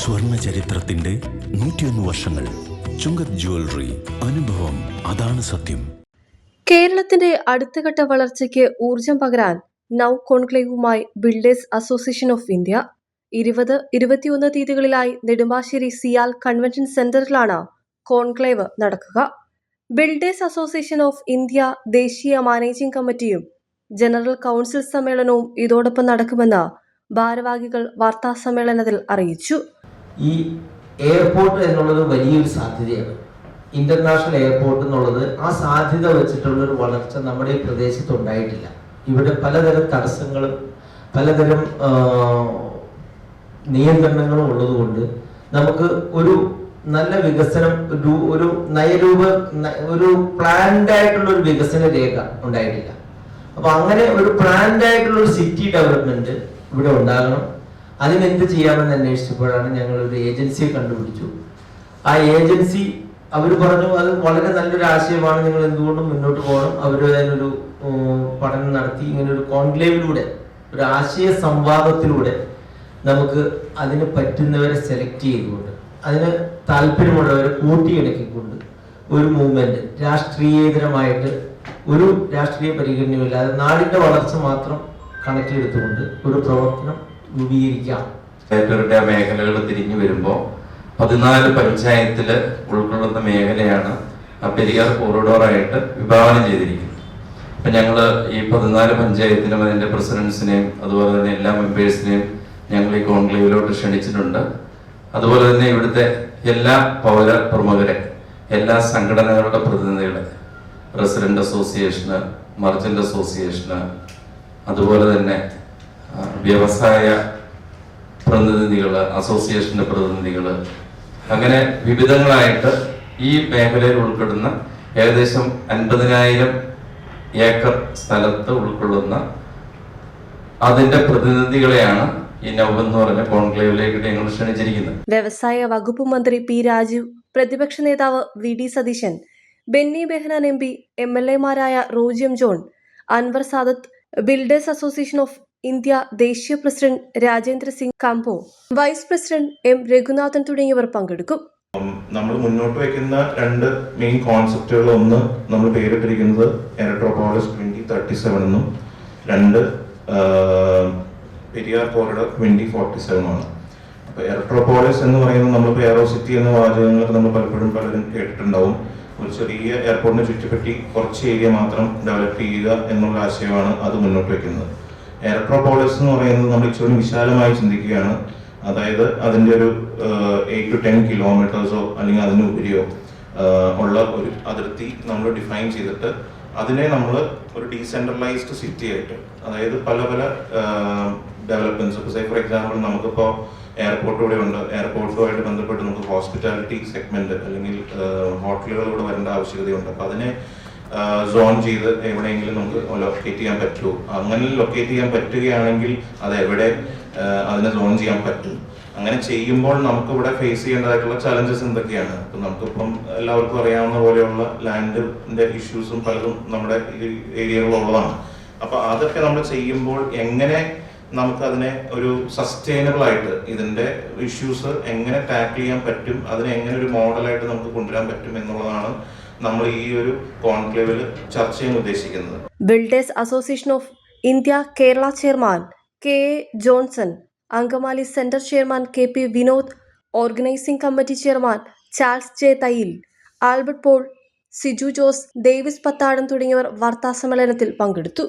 ചരിത്രത്തിന്റെ നൂറ്റിയൊന്ന് വർഷങ്ങൾ. ചുങ്കത് ജ്വല്ലറി അനുഭവം അതാണ് സത്യം. കേരളത്തിന്റെ അടുത്തഘട്ട വളർച്ചയ്ക്ക് ഊർജം പകരാൻ നൗ കോൺക്ലേവുമായി ബിൽഡേഴ്സ് അസോസിയേഷൻ ഓഫ് ഇന്ത്യ ഇരുപത് ഇരുപത്തിയൊന്ന് തീയതികളിലായി നെടുമ്പാശ്ശേരി സിയാൽ കൺവെൻഷൻ സെന്ററിലാണ് കോൺക്ലേവ് നടക്കുക. ബിൽഡേഴ്സ് അസോസിയേഷൻ ഓഫ് ഇന്ത്യ ദേശീയ മാനേജിംഗ് കമ്മിറ്റിയും ജനറൽ കൗൺസിൽ സമ്മേളനവും ഇതോടൊപ്പം നടക്കുമെന്ന് ഭാരവാഹികൾ വാർത്താ സമ്മേളനത്തിൽ അറിയിച്ചു. ഈ എയർപോർട്ട് എന്നുള്ളത് വലിയൊരു സാധ്യതയാണ്. ഇന്റർനാഷണൽ എയർപോർട്ട് എന്നുള്ളത് ആ സാധ്യത വെച്ചിട്ടുള്ള ഒരു വളർച്ച നമ്മുടെ ഈ പ്രദേശത്ത് ഉണ്ടായിട്ടില്ല. ഇവിടെ പലതരം തടസ്സങ്ങളും പലതരം നിയന്ത്രണങ്ങളും ഉള്ളതുകൊണ്ട് നമുക്ക് ഒരു നല്ല വികസനം ഒരു നയരൂപ ഒരു പ്ലാൻഡ് ആയിട്ടുള്ള ഒരു വികസന രേഖ ഉണ്ടായിട്ടില്ല. അപ്പൊ അങ്ങനെ ഒരു പ്ലാൻഡ് ആയിട്ടുള്ള ഒരു സിറ്റി ഡെവലപ്മെന്റ് ഇവിടെ ഉണ്ടാകണം. അതിനെന്ത് ചെയ്യാമെന്ന് അന്വേഷിച്ചപ്പോഴാണ് ഞങ്ങൾ ഒരു ഏജൻസിയെ കണ്ടുപിടിച്ചു. ആ ഏജൻസി അവർ പറഞ്ഞു അത് വളരെ നല്ലൊരു ആശയമാണ്. നിങ്ങൾ എന്തുകൊണ്ടും മുന്നോട്ട് പോകണം. അവർ അതിനൊരു പഠനം നടത്തി. ഇങ്ങനെ ഒരു കോൺക്ലേവിലൂടെ ഒരു ആശയ സംവാദത്തിലൂടെ നമുക്ക് അതിന് പറ്റുന്നവരെ സെലക്ട് ചെയ്തുകൊണ്ട് അതിന് താല്പര്യമുള്ളവരെ കൂട്ടിയിണക്കിക്കൊണ്ട് ഒരു മൂവ്മെന്റ് രാഷ്ട്രീയേതരമായിട്ട് ഒരു രാഷ്ട്രീയ പരിഗണനയുമില്ലാതെ നാടിന്റെ വളർച്ച മാത്രം കണക്കിലെടുത്തുകൊണ്ട് ഒരു പ്രവർത്തനം രൂപീകരിക്കാം. ഇവരുടെ മേഖലകൾ തിരിഞ്ഞു വരുമ്പോൾ പതിനാല് പഞ്ചായത്തിൽ ഉൾക്കൊള്ളുന്ന മേഖലയാണ് പെരിയാർ കോറിഡോറായിട്ട് വിഭാവനം ചെയ്തിരിക്കുന്നത്. അപ്പം ഞങ്ങൾ ഈ പതിനാല് പഞ്ചായത്തിനും അതിന്റെ പ്രസിഡൻസിനെയും അതുപോലെ തന്നെ എല്ലാ മെമ്പേഴ്സിനെയും ഞങ്ങൾ ഈ കോൺക്ലേവിലോട്ട് ക്ഷണിച്ചിട്ടുണ്ട്. അതുപോലെ തന്നെ ഇവിടുത്തെ എല്ലാ പൗര പ്രമുഖരെ എല്ലാ സംഘടനകളുടെ പ്രതിനിധികളെ റെസിഡന്റ് അസോസിയേഷന് മർജന്റ് അസോസിയേഷന് അതുപോലെ തന്നെ വ്യവസായ പ്രതിനിധികൾ അസോസിയേഷന്റെ പ്രതിനിധികൾ അങ്ങനെ വിവിധങ്ങളായിട്ട് ഈ മേഖലയിൽ ഉൾപ്പെടുന്ന ഏകദേശം അൻപതിനായിരം ഏക്കർ സ്ഥലത്ത് ഉൾക്കൊള്ളുന്ന അതിന്റെ പ്രതിനിധികളെയാണ് ഈ നവ് എന്ന് പറഞ്ഞ കോൺക്ലേവിലേക്ക് ഞങ്ങൾ ക്ഷണിച്ചിരിക്കുന്നത്. വ്യവസായ വകുപ്പ് മന്ത്രി പി രാജീവ് പ്രതിപക്ഷ നേതാവ് V D Satheesan Benny Behanan M P M L എമാരായ റോജിയം John Anwar Sadath builders association of India ദേശീയ പ്രസിഡന്റ് രാജേന്ദ്ര സിംഗ് കാംപോ വൈസ് പ്രസിഡന്റ് എം രഘുനാഥൻ തുടങ്ങിയവർ പങ്കെടുക്കും. നമ്മൾ മുന്നോട്ട് വയ്ക്കുന്ന രണ്ട് മെയിൻ കോൺസെപ്റ്റുകൾ ഒന്ന് നമ്മൾ പേരിട്ടിരിക്കുന്നത് എലക്ട്രോപോളിസ് ട്വന്റി തേർട്ടി സെവൻ എന്നും രണ്ട് പെരിയാർ കോറിഡർ ട്വന്റി ഫോർട്ടി ആണ്. അപ്പൊ എലക്ട്രോപോളിസ് എന്ന് പറയുന്നത് നമ്മൾ എയറോ സിറ്റി എന്ന വാചകങ്ങൾ നമ്മൾ പലപ്പോഴും പലരും കേട്ടിട്ടുണ്ടാവും. ഒരു ചെറിയ എയർപോർട്ടിനെ ചുറ്റിപ്പറ്റി കുറച്ച് ഏരിയ മാത്രം ഡെവലപ്പ് ചെയ്യുക എന്നുള്ള ആശയമാണ് അത് മുന്നോട്ട് വെക്കുന്നത്. എലക്ട്രോപോളിസ് എന്ന് പറയുന്നത് നമ്മൾ ഇച്ചിരി വിശാലമായി ചിന്തിക്കുകയാണ്. അതായത് അതിന്റെ ഒരു എയ്റ്റ് ടു ടെൻ കിലോമീറ്റേഴ്സോ അല്ലെങ്കിൽ അതിനുപരിയോ ഉപരിയോ ഉള്ള ഒരു അതിർത്തി നമ്മൾ ഡിഫൈൻ ചെയ്തിട്ട് അതിനെ നമ്മൾ ഒരു ഡീസെൻട്രലൈസ്ഡ് സിറ്റി ആയിട്ട് അതായത് പല പല ഡെവലപ്മെന്റ്സ് ഇപ്പോൾ ഫോർ എക്സാമ്പിൾ നമുക്കിപ്പോൾ എയർപോർട്ട് ഇവിടെ ഉണ്ട്. എയർപോർട്ടുമായിട്ട് ബന്ധപ്പെട്ട് നമുക്ക് ഹോസ്പിറ്റാലിറ്റി സെഗ്മെന്റ് അല്ലെങ്കിൽ ഹോട്ടലുകൾ ഇവിടെ വരേണ്ട ആവശ്യകതയുണ്ട്. അപ്പൊ അതിനെ സോൺ ചെയ്ത് എവിടെയെങ്കിലും നമുക്ക് ലൊക്കേറ്റ് ചെയ്യാൻ പറ്റുമോ അങ്ങനെ ലൊക്കേറ്റ് ചെയ്യാൻ പറ്റുകയാണെങ്കിൽ അത് എവിടെ അതിനെ സോൺ ചെയ്യാൻ പറ്റും. അങ്ങനെ ചെയ്യുമ്പോൾ നമുക്ക് ഇവിടെ ഫേസ് ചെയ്യേണ്ടതായിട്ടുള്ള ചലഞ്ചസ് എന്തൊക്കെയാണ്? ഇപ്പം നമുക്കിപ്പം എല്ലാവർക്കും അറിയാവുന്ന പോലെയുള്ള ലാൻഡിന്റെ ഇഷ്യൂസും പലതും നമ്മുടെ ഈ ഏരിയകളിലുള്ളതാണ്. അപ്പൊ അതൊക്കെ നമ്മൾ ചെയ്യുമ്പോൾ എങ്ങനെ നമുക്ക് അതിനെ ഒരു സസ്റ്റൈനബിൾ ആയിട്ട് ഇതിന്റെ ഇഷ്യൂസ് എങ്ങനെ ടാക്കിൾ ചെയ്യാൻ പറ്റും അതിനെ എങ്ങനെ ഒരു മോഡലായിട്ട് നമുക്ക് കൊണ്ടുവരാൻ പറ്റും എന്നുള്ളതാണ് നമ്മൾ ഈ ഒരു കോൺക്ലേവിൽ ചർച്ച ചെയ്യാൻ ഉദ്ദേശിക്കുന്നത്. Builders association of India Kerala chairman K A Johnson Angamaly centre chairman K P Vinod organising committee chairman Charles J Thayyil Albert Paul Siju Jose Davis Pathadan തുടങ്ങിയവർ വാർത്താസമ്മേളനത്തിൽ പങ്കെടുത്തു.